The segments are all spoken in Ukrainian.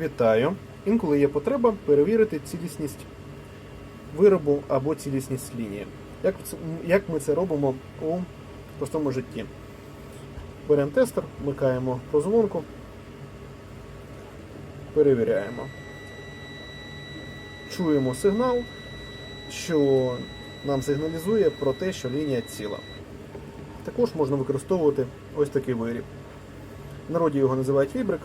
Вітаю! Інколи є потреба перевірити цілісність виробу або цілісність лінії. Як, як ми це робимо у простому житті? Беремо тестер, вмикаємо прозвонку, перевіряємо. Чуємо сигнал, що нам сигналізує про те, що лінія ціла. Також можна використовувати ось такий виріб. В народі його називають вібрик.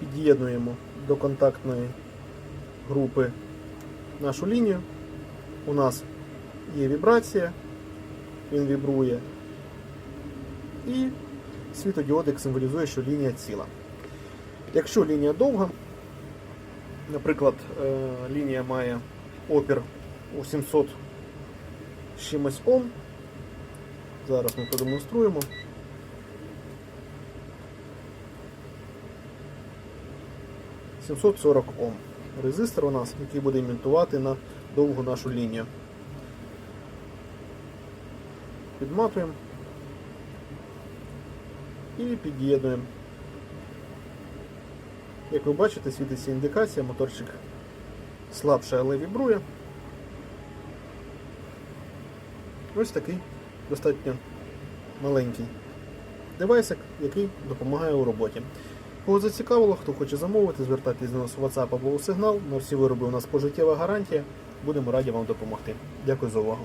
Під'єднуємо до контактної групи нашу лінію. У нас є вібрація, він вібрує. І світодіодик символізує, що лінія ціла. Якщо лінія довга, наприклад, е, лінія має опір у 700 чимось Ом, зараз ми продемонструємо. – 740 Ом. Резистор у нас, який буде імітувати на довгу нашу лінію. Підматуємо і під'єднуємо. Як ви бачите, світиться індикація, моторчик слабше, але вібрує. Ось такий достатньо маленький девайсик, який допомагає у роботі. Кого зацікавило, хто хоче замовити, звертайтесь до нас у WhatsApp або у сигнал. На всі вироби у нас пожиттєва гарантія. Будемо раді вам допомогти. Дякую за увагу.